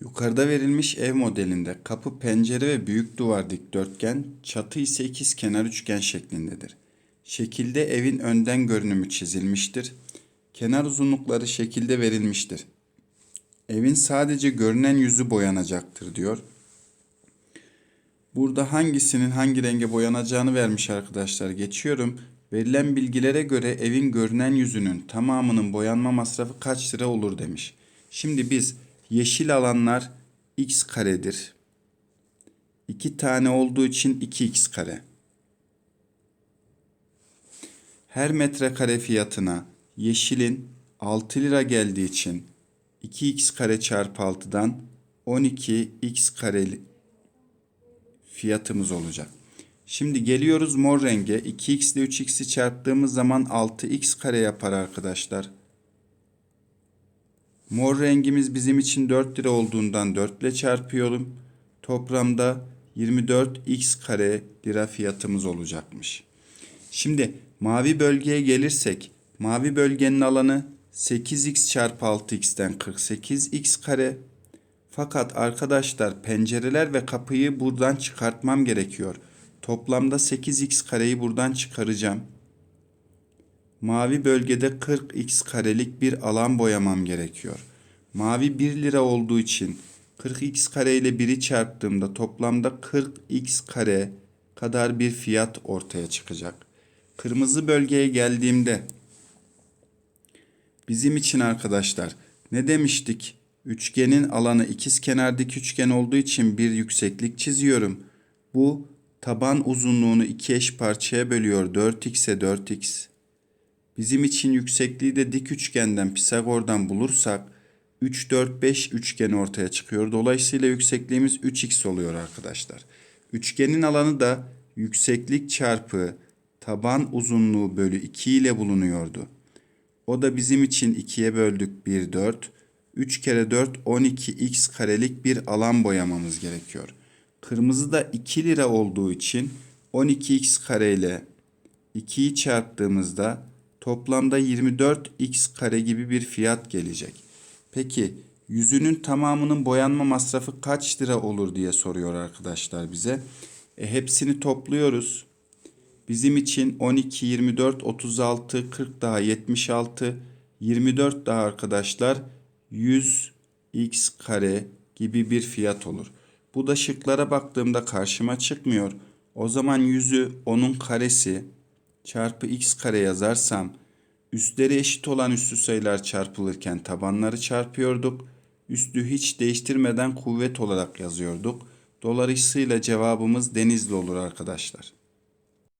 Yukarıda verilmiş ev modelinde kapı, pencere ve büyük duvar dikdörtgen, çatı ise ikizkenar üçgen şeklindedir. Şekilde evin önden görünümü çizilmiştir. Kenar uzunlukları şekilde verilmiştir. Evin sadece görünen yüzü boyanacaktır diyor. Burada hangisinin hangi renge boyanacağını vermiş arkadaşlar. Geçiyorum. Verilen bilgilere göre evin görünen yüzünün tamamının boyanma masrafı kaç lira olur demiş. Şimdi biz yeşil alanlar x karedir. 2 tane olduğu için 2x kare. Her metrekare fiyatına yeşilin 6 lira geldiği için 2x kare çarpı 6'dan 12x kare fiyatımız olacak. Şimdi geliyoruz mor renge. 2x ile 3x'i çarptığımız zaman 6x kare yapar arkadaşlar. Mor rengimiz bizim için 4 lira olduğundan 4 ile çarpıyorum. Toplamda 24x kare lira fiyatımız olacakmış. Şimdi mavi bölgeye gelirsek mavi bölgenin alanı 8x çarpı 6x'ten 48x kare. Fakat arkadaşlar pencereler ve kapıyı buradan çıkartmam gerekiyor. Toplamda 8x kareyi buradan çıkaracağım. Mavi bölgede 40x karelik bir alan boyamam gerekiyor. Mavi 1 lira olduğu için 40x kare ile 1'i çarptığımda toplamda 40x kare kadar bir fiyat ortaya çıkacak. Kırmızı bölgeye geldiğimde bizim için arkadaşlar ne demiştik? Üçgenin alanı ikizkenar dik üçgen olduğu için bir yükseklik çiziyorum. Bu taban uzunluğunu iki eş parçaya bölüyor. 4x'e 4x. Bizim için yüksekliği de dik üçgenden Pisagor'dan bulursak 3, 4, 5 üçgeni ortaya çıkıyor. Dolayısıyla yüksekliğimiz 3x oluyor arkadaşlar. Üçgenin alanı da yükseklik çarpı taban uzunluğu bölü 2 ile bulunuyordu. O da bizim için 2'ye böldük 1, 4. 3 kere 4 12x karelik bir alan boyamamız gerekiyor. Kırmızı da 2 lira olduğu için 12x kare ile 2'yi çarptığımızda toplamda 24x kare gibi bir fiyat gelecek. Peki yüzünün tamamının boyanma masrafı kaç lira olur diye soruyor arkadaşlar bize. E, hepsini topluyoruz. Bizim için 12, 24, 36, 40 daha 76, 24 daha arkadaşlar 100x kare gibi bir fiyat olur. Bu da şıklara baktığımda karşıma çıkmıyor. O zaman yüzü onun karesi çarpı x kare yazarsam üstleri eşit olan üstü sayılar çarpılırken tabanları çarpıyorduk. Üstü hiç değiştirmeden kuvvet olarak yazıyorduk. Dolayısıyla cevabımız denizli olur arkadaşlar.